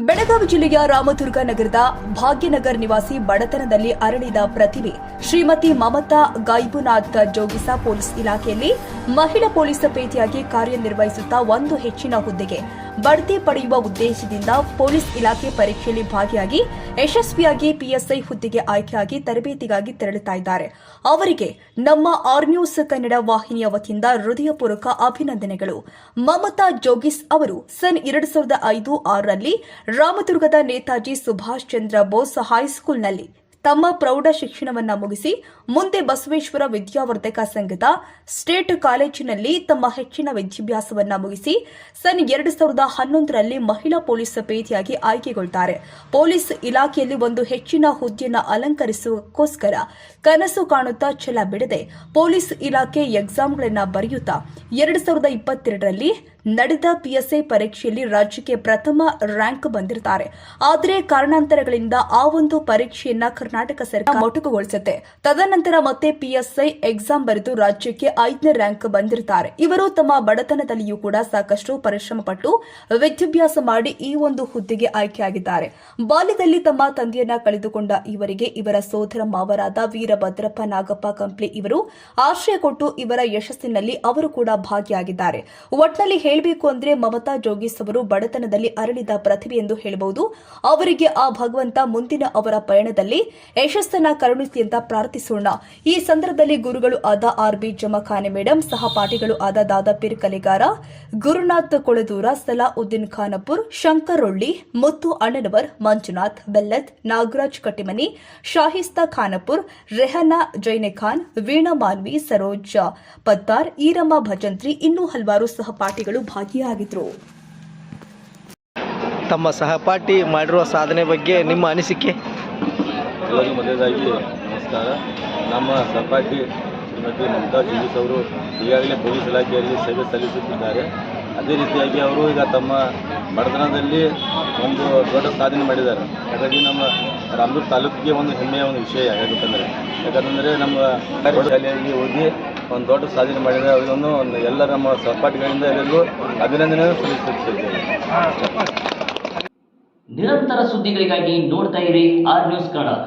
ಬೆಳಗಾವಿ ಜಿಲ್ಲೆಯ ರಾಮದುರ್ಗ ನಗರದ ಭಾಗ್ಯನಗರ್ ನಿವಾಸಿ ಬಡತನದಲ್ಲಿ ಅರಳಿದ ಪ್ರತಿಭೆ ಶ್ರೀಮತಿ ಮಮತಾ ಗೈಬುನಾಥ್ ಜೋಗಿಸ ಪೊಲೀಸ್ ಇಲಾಖೆಯಲ್ಲಿ ಮಹಿಳಾ ಪೊಲೀಸ್ ಪೇಟಿಯಾಗಿ ಕಾರ್ಯನಿರ್ವಹಿಸುತ್ತಾ ಒಂದು ಹೆಚ್ಚಿನ ಹುದ್ದೆಗೆ ಬಡ್ತಿ ಪಡೆಯುವ ಉದ್ದೇಶದಿಂದ ಪೊಲೀಸ್ ಇಲಾಖೆ ಪರೀಕ್ಷೆಯಲ್ಲಿ ಭಾಗಿಯಾಗಿ ಯಶಸ್ವಿಯಾಗಿ ಪಿಎಸ್ಐ ಹುದ್ದೆಗೆ ಆಯ್ಕೆಯಾಗಿ ತರಬೇತಿಗಾಗಿ ತೆರಳುತ್ತಾ ಇದ್ದಾರೆ. ಅವರಿಗೆ ನಮ್ಮ ಆರ್ ನ್ಯೂಸ್ ಕನ್ನಡ ವಾಹಿನಿಯ ವತಿಯಿಂದ ಹೃದಯಪೂರ್ವಕ ಅಭಿನಂದನೆಗಳು. ಮಮತಾ ಜೋಗಿಸ್ ಅವರು ಸನ್ ಎರಡು ಸಾವಿರದ ಐದು ಆರರಲ್ಲಿ ರಾಮದುರ್ಗದ ನೇತಾಜಿ ಸುಭಾಷ್ ಚಂದ್ರ ಬೋಸ್ ಹೈಸ್ಕೂಲ್ನಲ್ಲಿ ತಮ್ಮ ಪ್ರೌಢ ಶಿಕ್ಷಣವನ್ನ ಮುಗಿಸಿ ಮುಂದೆ ಬಸವೇಶ್ವರ ವಿದ್ಯಾವರ್ಧಕ ಸಂಘದ ಸ್ಟೇಟ್ ಕಾಲೇಜಿನಲ್ಲಿ ತಮ್ಮ ಹೆಚ್ಚಿನ ವಿದ್ಯಾಭ್ಯಾಸವನ್ನು ಮುಗಿಸಿ ಸನ್ ಎರಡು ಸಾವಿರದ ಹನ್ನೊಂದರಲ್ಲಿ ಮಹಿಳಾ ಪೊಲೀಸ್ ಪೇದೆಯಾಗಿ ಆಯ್ಕೆಗೊಳ್ತಾರೆ. ಪೊಲೀಸ್ ಇಲಾಖೆಯಲ್ಲಿ ಒಂದು ಹೆಚ್ಚಿನ ಹುದ್ದೆಯನ್ನು ಅಲಂಕರಿಸುವಕ್ಕೋಸ್ಕರ ಕನಸು ಕಾಣುತ್ತಾ ಛಲ ಬಿಡದೆ ಪೊಲೀಸ್ ಇಲಾಖೆ ಎಕ್ಸಾಮ್ಗಳನ್ನು ಬರೆಯುತ್ತಾ ಎರಡು ಸಾವಿರದ ಇಪ್ಪತ್ತೆರಡರಲ್ಲಿ ನಡೆದ ಪಿಎಸ್ಐ ಪರೀಕ್ಷೆಯಲ್ಲಿ ರಾಜ್ಯಕ್ಕೆ ಪ್ರಥಮ ರ್ಯಾಂಕ್ ಬಂದಿರ್ತಾರೆ ಆದರೆ ಕಾರಣಾಂತರಗಳಿಂದ ಆ ಒಂದು ಪರೀಕ್ಷೆಯನ್ನ ಕರ್ನಾಟಕ ಸರ್ಕಾರ ಮೊಟಕುಗೊಳಿಸುತ್ತೆ. ತದನಂತರ ಮತ್ತೆ ಪಿಎಸ್ಐ ಎಕ್ಸಾಮ್ ಬರೆದು ರಾಜ್ಯಕ್ಕೆ ಐದನೇ ರ್ಯಾಂಕ್ ಬಂದಿರ್ತಾರೆ ಇವರು ತಮ್ಮ ಬಡತನದಲ್ಲಿಯೂ ಕೂಡ ಸಾಕಷ್ಟು ಪರಿಶ್ರಮ ಪಟ್ಟು ವಿದ್ಯಾಭ್ಯಾಸ ಮಾಡಿ ಈ ಒಂದು ಹುದ್ದೆಗೆ ಆಯ್ಕೆಯಾಗಿದ್ದಾರೆ. ಬಾಲ್ಯದಲ್ಲಿ ತಮ್ಮ ತಂದೆಯನ್ನ ಕಳೆದುಕೊಂಡ ಇವರಿಗೆ ಇವರ ಸೋದರ ಮಾವರಾದ ವೀರಭದ್ರಪ್ಪ ನಾಗಪ್ಪ ಕಂಪ್ಲಿ ಇವರು ಆಶ್ರಯ ಕೊಟ್ಟು ಇವರ ಯಶಸ್ಸಿನಲ್ಲಿ ಅವರು ಕೂಡ ಭಾಗಿಯಾಗಿದ್ದಾರೆ. ಒಟ್ನಲ್ಲಿ ಹೇಳಬೇಕು ಅಂದ್ರೆ ಮಮತಾ ಜೋಗಿಸ್ ಅವರು ಬಡತನದಲ್ಲಿ ಅರಳಿದ ಪ್ರತಿಭೆ ಎಂದು ಹೇಳಬಹುದು. ಅವರಿಗೆ ಆ ಭಗವಂತ ಮುಂದಿನ ಅವರ ಪಯಣದಲ್ಲಿ ಯಶಸ್ಸನ್ನ ಕರುಣಿಸಿ ಅಂತ ಪ್ರಾರ್ಥಿಸೋಣ. ಈ ಸಂದರ್ಭದಲ್ಲಿ ಗುರುಗಳು ಆದ ಆರ್ ಬಿ ಜಮಖಾನೆ ಮೇಡಂ ಸಹಪಾಠಿಗಳು ಆದ ದಾದಾಪೀರ್ ಕಲಿಗಾರ, ಗುರುನಾಥ್ ಕೊಳದೂರ ಸಲಾಉದ್ದೀನ್ ಖಾನಪುರ್, ಶಂಕರೊಳ್ಳಿ, ಮುತ್ತು ಅಣ್ಣನವರ್, ಮಂಜುನಾಥ್ ಬೆಲ್ಲತ್ ನಾಗರಾಜ್ ಕಟ್ಟಿಮನಿ, ಶಾಹಿಸ್ತಾ ಖಾನಪುರ್, ರೆಹನಾ ಜೈನೆಖಾನ್, ವೀಣಾ ಮಾನ್ವಿ, ಸರೋಜ ಪತ್ತಾರ್ ಈರಮ್ಮ ಭಜಂತ್ರಿ, ಇನ್ನೂ ಹಲವಾರು ಸಹಪಾಠಿಗಳು ಭಾಗಿಯಾಗಿದ್ರು. ತಮ್ಮ ಸಹಪಾಠಿ ಮಾಡಿರುವ ಸಾಧನೆ ಬಗ್ಗೆ ನಿಮ್ಮ ಅನಿಸಿಕೆ? ಎಲ್ಲರಿಗೂ ಮೊದಲದಾಗಿ ನಮಸ್ಕಾರ. ನಮ್ಮ ಸಹಪಾಠಿ ಶ್ರೀಮತಿ ಮಮತಾ ಜೀವಿಸ್ ಅವರು ಈಗಾಗಲೇ ಪೊಲೀಸ್ ಇಲಾಖೆಯಲ್ಲಿ ಸೇವೆ ಸಲ್ಲಿಸುತ್ತಿದ್ದಾರೆ. ಅದೇ ರೀತಿಯಾಗಿ ಅವರು ಈಗ ತಮ್ಮ ಬಡತನದಲ್ಲಿ ಒಂದು ದೊಡ್ಡ ಸಾಧನೆ ಮಾಡಿದ್ದಾರೆ. ಹಾಗಾಗಿ ನಮ್ಮ ರಾಮದುರ್ಗ ತಾಲೂಕಿಗೆ ಒಂದು ಹೆಮ್ಮೆಯ ಒಂದು ವಿಷಯ ಯಾಕಂತಂದರೆ ಯಾಕಂತಂದರೆ ನಮ್ಮ ಶಾಲೆಯಲ್ಲಿ ಓದಿ ಒಂದು ದೊಡ್ಡ ಸಾಧನೆ ಮಾಡಿದ್ದಾರೆ ಅವರನ್ನು ಎಲ್ಲ ನಮ್ಮ ಸಹಪಾಠಿಗಳಿಂದ ಎಲ್ಲರಿಗೂ ಅಭಿನಂದನೆ ನಿರಂತರ ಸುದ್ದಿಗಳಿಗಾಗಿ ನೋಡ್ತಾ ಇರಿ ಆರ್ ನ್ಯೂಸ್ ಕನ್ನಡ.